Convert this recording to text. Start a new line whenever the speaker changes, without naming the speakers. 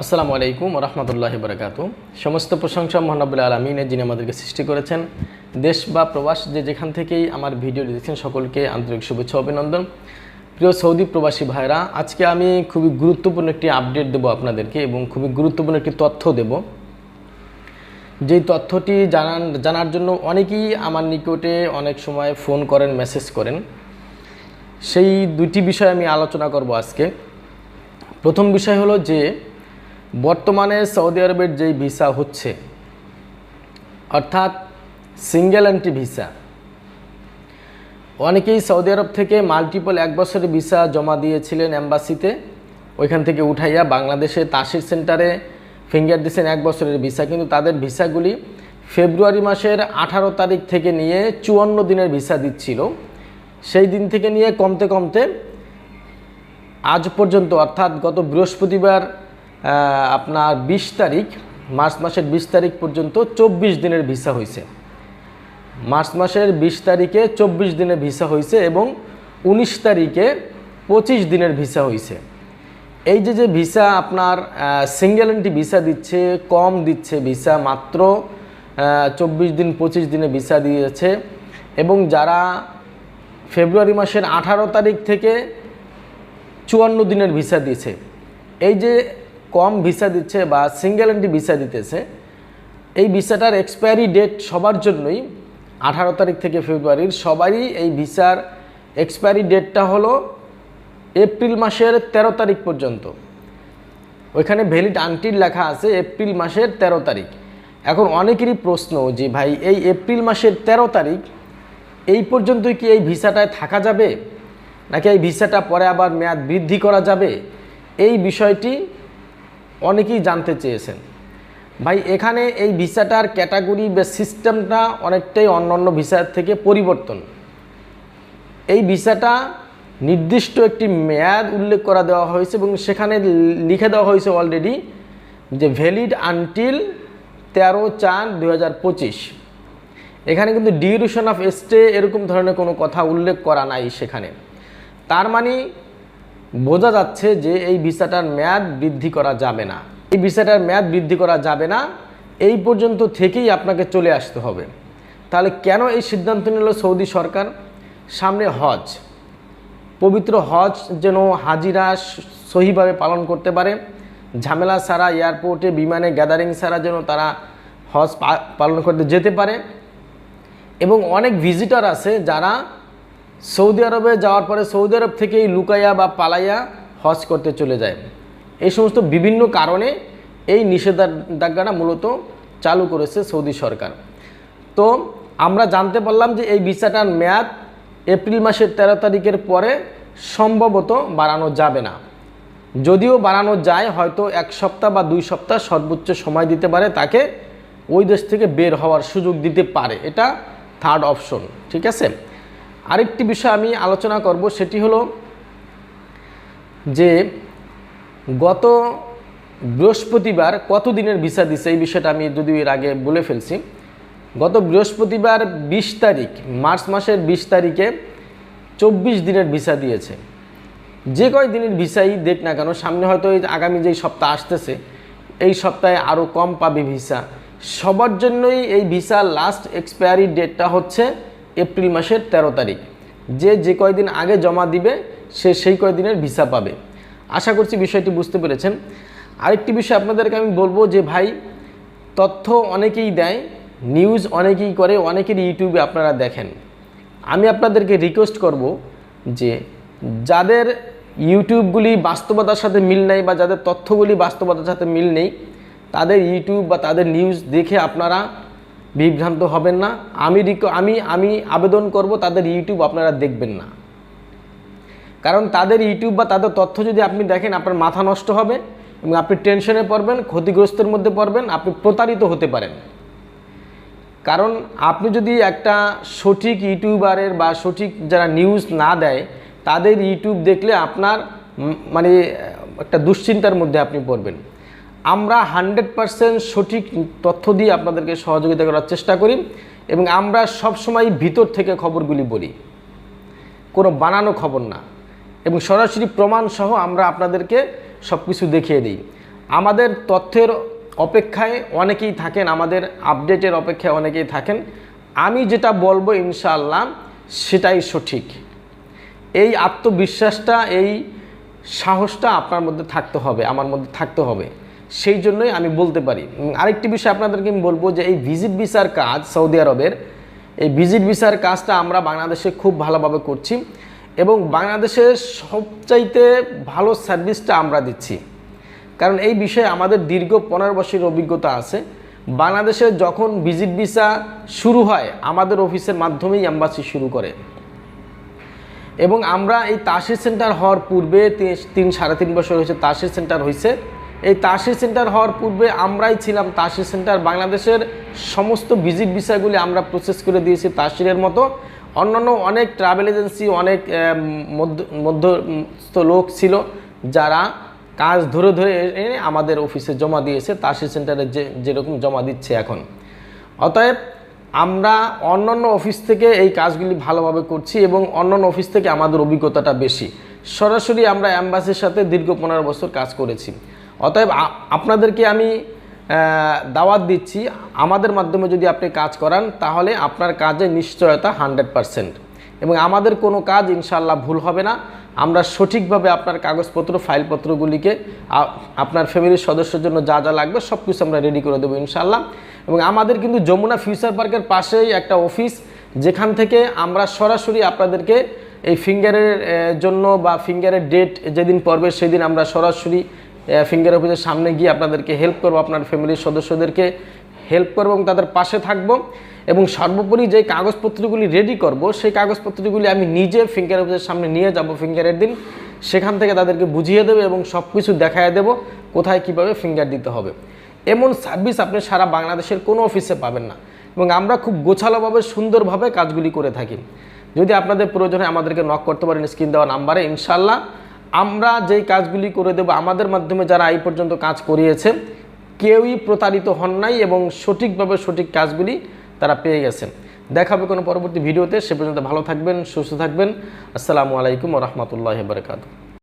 আসসালামু আলাইকুম রহমতুল্লাহ বরকাত সমস্ত প্রশংসা মহানবুল্লাহ আলমিনের যিনি আমাদেরকে সৃষ্টি করেছেন। দেশ বা প্রবাস যে যেখান থেকেই আমার ভিডিও দেখছেন সকলকে আন্তরিক শুভেচ্ছা অভিনন্দন। প্রিয় সৌদি প্রবাসী ভাইরা আজকে আমি খুবই গুরুত্বপূর্ণ একটি আপডেট দেব আপনাদেরকে এবং খুবই গুরুত্বপূর্ণ একটি তথ্য দেব। যেই তথ্যটি জানান, জানার জন্য অনেকেই আমার নিকটে অনেক সময় ফোন করেন মেসেজ করেন। সেই দুটি বিষয় আমি আলোচনা করব আজকে। প্রথম বিষয় হলো যে বর্তমানে সৌদি আরবের যেই ভিসা হচ্ছে, অর্থাৎ সিঙ্গেল এন্ট্রি ভিসা, অনেকেই সৌদি আরব থেকে মাল্টিপল এক বছরের ভিসা জমা দিয়েছিলেন অ্যাম্বাসিতে ওইখান থেকে উঠাইয়া বাংলাদেশে তাসির সেন্টারে ফিঙ্গার দিয়েছেন এক বছরের ভিসা। কিন্তু তাদের ভিসাগুলি ফেব্রুয়ারি মাসের আঠারো তারিখ থেকে নিয়ে চুয়ান্ন দিনের ভিসা দিচ্ছিল। সেই দিন থেকে নিয়ে কমতে কমতে আজ পর্যন্ত, অর্থাৎ গত বৃহস্পতিবার আপনার বিশ তারিখ, মার্চ মাসের বিশ তারিখ পর্যন্ত চব্বিশ দিনের ভিসা হয়েছে। মার্চ মাসের বিশ তারিখে চব্বিশ দিনের ভিসা হয়েছে এবং উনিশ তারিখে পঁচিশ দিনের ভিসা হয়েছে। এই যে যে ভিসা আপনার সিঙ্গেল এন্ট্রি ভিসা দিচ্ছে, কম দিচ্ছে ভিসা মাত্র চব্বিশ দিন, পঁচিশ দিনে ভিসা দিয়েছে এবং যারা ফেব্রুয়ারি মাসের আঠারো তারিখ থেকে চুয়ান্ন দিনের ভিসা দিয়েছে। এই যে কম ভিসা দিচ্ছে বা সিঙ্গেল এন্ট্রি ভিসা দিতেছে, এই ভিসাটার এক্সপায়ারি ডেট সবার জন্যই আঠারো তারিখ থেকে ফেব্রুয়ারির সবারই এই ভিসার এক্সপায়ারি ডেটটা হলো এপ্রিল মাসের ১৩ তারিখ পর্যন্ত। ওইখানে ভ্যালিড আনটিল লেখা আছে এপ্রিল মাসের ১৩ তারিখ। এখন অনেকেরই প্রশ্ন যে ভাই, এই এপ্রিল মাসের ১৩ তারিখ, এই পর্যন্তই কি এই ভিসাটায় থাকা যাবে? নাকি এই ভিসাটা পরে আবার মেয়াদ বৃদ্ধি করা যাবে? এই বিষয়টি অনেকেই জানতে চেয়েছেন। ভাই, এখানে এই ভিসাটার ক্যাটাগরি বা সিস্টেমটা অনেকটাই অন্যান্য ভিসার থেকে পরিবর্তন। এই ভিসাটা নির্দিষ্ট একটি মেয়াদ উল্লেখ করা দেওয়া হয়েছে এবং সেখানে লিখে দেওয়া হয়েছে অলরেডি যে ভ্যালিড আনটিল তেরো চার দু এখানে কিন্তু ডিউরেশন অফ স্টে এরকম ধরনের কোনো কথা উল্লেখ করা নাই সেখানে। তার মানে বোঝা যাচ্ছে যে এই ভিসাটার মেয়াদ বৃদ্ধি করা যাবে না। এই ভিসাটার মেয়াদ বৃদ্ধি করা যাবে না, এই পর্যন্ত থেকেই আপনাকে চলে আসতে হবে। তাহলে কেন এই সিদ্ধান্ত নিল সৌদি সরকার? সামনে হজ। পবিত্র হজ যেন হাজিরা সহিভাবে পালন করতে পারে। ঝামেলা ছাড়া, এয়ারপোর্টে, বিমানে, গ্যাদারিং ছাড়া যেন তারা হজ পালন করতে যেতে পারে। এবং অনেক ভিজিটর আছে যারা সৌদি আরবে যাওয়ার পরে সৌদি আরব থেকেই লুকাইয়া বা পালাইয়া হজ করতে চলে যায়। এই সমস্ত বিভিন্ন কারণে এই নিষেধাজ্ঞাটা মূলত চালু করেছে সৌদি সরকার। তো আমরা জানতে পারলাম যে এই ভিসাটার মেয়াদ এপ্রিল মাসের তেরো তারিখের পরে সম্ভবত বাড়ানো যাবে না। যদিও বাড়ানো যায়, হয়তো এক সপ্তাহ বা দুই সপ্তাহ সর্বোচ্চ সময় দিতে পারে, তাকে ওই দেশ থেকে বের হওয়ার সুযোগ দিতে পারে। এটা থার্ড অপশন ঠিক আছে? আরেকটি বিষয় আমি আলোচনা করব, সেটি হলো যে গত বৃহস্পতিবার কত দিনের ভিসা দিছে, এই বিষয়টা আমি যদিও এর আগে বলে ফেলছি। গত বৃহস্পতিবার বিশ তারিখ, মার্চ মাসের বিশ তারিখে চব্বিশ দিনের ভিসা দিয়েছে। যে কয় দিনের ভিসাই দেখ না কেন, সামনে হয়তো এই আগামী যেই সপ্তাহ আসতেছে, এই সপ্তাহে আরও কম পাবে ভিসা। সবার জন্যই এই ভিসা লাস্ট এক্সপায়ারি ডেটটা হচ্ছে এপ্রিল মাসের ১৩ তারিখ। যে যে কয়দিন আগে জমা দিবে, সে সেই কয়দিনের ভিসা পাবে। আশা করছি বিষয়টি বুঝতে পেরেছেন। আরেকটি বিষয় আপনাদেরকে আমি বলব যে, ভাই, তথ্য অনেকেই দেয়, নিউজ অনেকেই করে, অনেকের ইউটিউবে আপনারা দেখেন। আমি আপনাদেরকে রিকোয়েস্ট করব যে, যাদের ইউটিউবগুলি বাস্তবতার সাথে মিল নেই বা যাদের তথ্যগুলি বাস্তবতার সাথে মিল নেই, তাদের ইউটিউব বা তাদের নিউজ দেখে আপনারা বিভ্রান্ত হবেন না। আমি আমি আমি আবেদন করব, তাদের ইউটিউব আপনারা দেখবেন না। কারণ তাদের ইউটিউব বা তাদের তথ্য যদি আপনি দেখেন, আপনার মাথা নষ্ট হবে এবং আপনি টেনশনে পড়বেন, ক্ষতিগ্রস্তের মধ্যে পড়বেন, আপনি প্রতারিত হতে পারেন। কারণ আপনি যদি একটা সঠিক ইউটিউবারের বা সঠিক যারা নিউজ না দেয়, তাদের ইউটিউব দেখলে আপনার মানে একটা দুশ্চিন্তার মধ্যে আপনি পড়বেন। আমরা হান্ড্রেড পারসেন্ট সঠিক তথ্য দিয়ে আপনাদেরকে সহযোগিতা করার চেষ্টা করি এবং আমরা সবসময় ভিতর থেকে খবরগুলি বলি। কোনো বানানো খবর না। এবং সরাসরি প্রমাণ সহ আমরা আপনাদেরকে সব কিছু দেখিয়ে দিই। আমাদের তথ্যের অপেক্ষায় অনেকেই থাকেন, আমাদের আপডেটের অপেক্ষায় অনেকেই থাকেন। আমি যেটা বলব ইনশাআল্লাহ, সেটাই সঠিক। এই আত্মবিশ্বাসটা, এই সাহসটা আপনার মধ্যে থাকতে হবে, আমার মধ্যে থাকতে হবে। সেই জন্যই আমি বলতে পারি। আরেকটি বিষয় আপনাদেরকে আমি বলব যে এই ভিজিট ভিসার কাজ সৌদি আরবের, এই ভিজিট ভিসার কাজটা আমরা বাংলাদেশে খুব ভালোভাবে করছি এবং বাংলাদেশের সবচাইতে ভালো সার্ভিসটা আমরা দিচ্ছি। কারণ এই বিষয়ে আমাদের দীর্ঘ পনেরো বছরের অভিজ্ঞতা আছে। বাংলাদেশে যখন ভিজিট ভিসা শুরু হয়, আমাদের অফিসের মাধ্যমেই অ্যাম্বাসি শুরু করে। এবং আমরা এই তাসির সেন্টার হওয়ার পূর্বে তিন সাড়ে তিন বছর হয়েছে তাসির সেন্টার হয়েছে এই তাসির সেন্টার হওয়ার পূর্বে আমরাই ছিলাম তাসির সেন্টার। বাংলাদেশের সমস্ত ভিজিট বিষয়গুলি আমরা প্রসেস করে দিয়েছি তাসিরের মতো। অন্যান্য অনেক ট্রাভেল এজেন্সি অনেক মধ্য- মধ্যস্থ লোক ছিল যারা কাজ ধরে ধরে এনে আমাদের অফিসে জমা দিয়েছে, তাসির সেন্টারে যে, যেরকম জমা দিচ্ছে এখন। অতএব আমরা অন্যান্য অফিস থেকে এই কাজগুলি ভালোভাবে করছি এবং অন্যান্য অফিস থেকে আমাদের অভিজ্ঞতাটা বেশি। সরাসরি আমরা অ্যাম্বাসির সাথে দীর্ঘ পনেরো বছর কাজ করেছি। অতএব আপনাদেরকে আমি দাওয়াত দিচ্ছি। আমাদের মাধ্যমে যদি আপনি কাজ করান, তাহলে আপনার কাজে নিশ্চয়তা হান্ড্রেড পারসেন্ট। এবং আমাদের কোনো কাজ ইনশাল্লাহ ভুল হবে না। আমরা সঠিকভাবে আপনার কাগজপত্র, ফাইলপত্রগুলিকে আপনার ফ্যামিলির সদস্যের জন্য যা যা লাগবে সব কিছু আমরা রেডি করে দেবো ইনশাল্লাহ এবং আমাদের কিন্তু যমুনা ফিউচার পার্কের পাশেই একটা অফিস, যেখান থেকে আমরা সরাসরি আপনাদেরকে এই ফিঙ্গারের জন্য বা ফিঙ্গারের ডেট যেদিন পড়বে সেদিন আমরা সরাসরি ফিঙ্গার অফিসের সামনে গিয়ে আপনাদেরকে হেল্প করব, আপনার ফ্যামিলির সদস্যদেরকে হেল্প করব এবং তাদের পাশে থাকব এবং সর্বোপরি যে কাগজপত্রগুলি রেডি করব, সেই কাগজপত্রগুলি আমি নিজে ফিঙ্গার অফিসের সামনে নিয়ে যাব ফিঙ্গারের দিন। সেখান থেকে তাদেরকে বুঝিয়ে দেবো এবং সব কিছু দেখায় দেবো কোথায় কীভাবে ফিঙ্গার দিতে হবে। এমন সার্ভিস আপনি সারা বাংলাদেশের কোনো অফিসে পাবেন না এবং আমরা খুব গোছালোভাবে, সুন্দরভাবে কাজগুলি করে থাকি। যদি আপনাদের প্রয়োজনে আমাদেরকে নক করতে পারেন স্ক্রিন দেওয়া নাম্বারে ইনশাল্লাহ আমরা যেই কাজগুলি করে দেব, আমাদের মাধ্যমে যারা এই পর্যন্ত কাজ করিয়েছে, কেউই প্রতারিত হন নাই এবং সঠিকভাবে সঠিক কাজগুলি তারা পেয়ে গেছেন। দেখা হবে কোনো পরবর্তী ভিডিওতে, সে পর্যন্ত ভালো থাকবেন, সুস্থ থাকবেন। আসসালামু আলাইকুম রহমতুল্লাহ বারকাতু